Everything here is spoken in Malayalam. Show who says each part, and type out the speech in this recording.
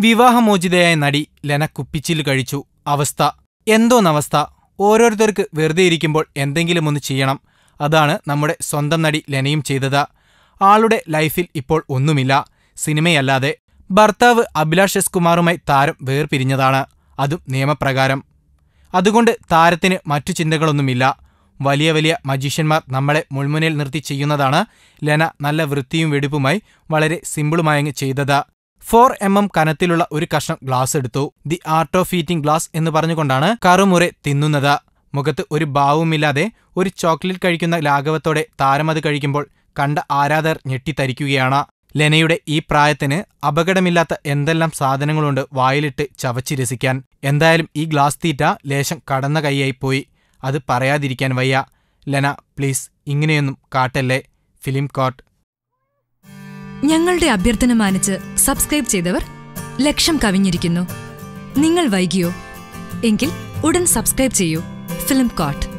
Speaker 1: വിവാഹമോചിതയായ നടി ലെന കുപ്പിച്ചിൽ കഴിച്ചു. അവസ്ഥ. എന്തോന്നവസ്ഥ. ഓരോരുത്തർക്ക് വെറുതെ ഇരിക്കുമ്പോൾ എന്തെങ്കിലും ഒന്ന് ചെയ്യണം. അതാണ് നമ്മുടെ സ്വന്തം നടി ലെനയും ചെയ്തത്. ആളുടെ ലൈഫിൽ ഇപ്പോൾ ഒന്നുമില്ല. സിനിമയല്ലാതെ. ഭർത്താവ് അഭിലാഷ് എസ് കുമാറുമായി താരം വേർപിരിഞ്ഞതാണ്. അതും നിയമപ്രകാരം. അതുകൊണ്ട് താരത്തിന് മറ്റു ചിന്തകളൊന്നുമില്ല. വലിയ വലിയ മജീഷ്യന്മാർ നമ്മളെ മുൾമുനയിൽ നിർത്തി ചെയ്യുന്നതാണ്. ലെന നല്ല വൃത്തിയും വെടിപ്പുമായി വളരെ സിമ്പിളുമായങ്ങ് ചെയ്തത്. ഫോർ എം എം കനത്തിലുള്ള ഒരു കഷ്ണം ഗ്ലാസ് എടുത്തു. The art of eating glass എന്ന് പറഞ്ഞുകൊണ്ടാണ് കറുമുറെ തിന്നുന്നത്. മുഖത്ത് ഒരു ഭാവവുമില്ലാതെ ഒരു ചോക്ലേറ്റ് കഴിക്കുന്ന ലാഘവത്തോടെ താരമത് കഴിക്കുമ്പോൾ കണ്ട ആരാധകർ ഞെട്ടിത്തരിക്കുകയാണ്. ലെനയുടെ ഈ പ്രായത്തിന് അപകടമില്ലാത്ത എന്തെല്ലാം സാധനങ്ങളുണ്ട് വായിലിട്ട് ചവച്ച് രസിക്കാൻ. എന്തായാലും ഈ ഗ്ലാസ് തീറ്റ ലേശം കടന്ന കൈയായി പോയി. അത് പറയാതിരിക്കാൻ വയ്യ. ലന പ്ലീസ് ഇങ്ങനെയൊന്നും കാട്ടല്ലേ. ഫിലിം കോട്ട്
Speaker 2: ഞങ്ങളുടെ അഭ്യർത്ഥന മാനിച്ച് സബ്സ്ക്രൈബ് ചെയ്തവർ ലക്ഷം കവിഞ്ഞിരിക്കുന്നു. നിങ്ങൾ വൈകിയോ? എങ്കിൽ ഉടൻ സബ്സ്ക്രൈബ് ചെയ്യൂ. Film coat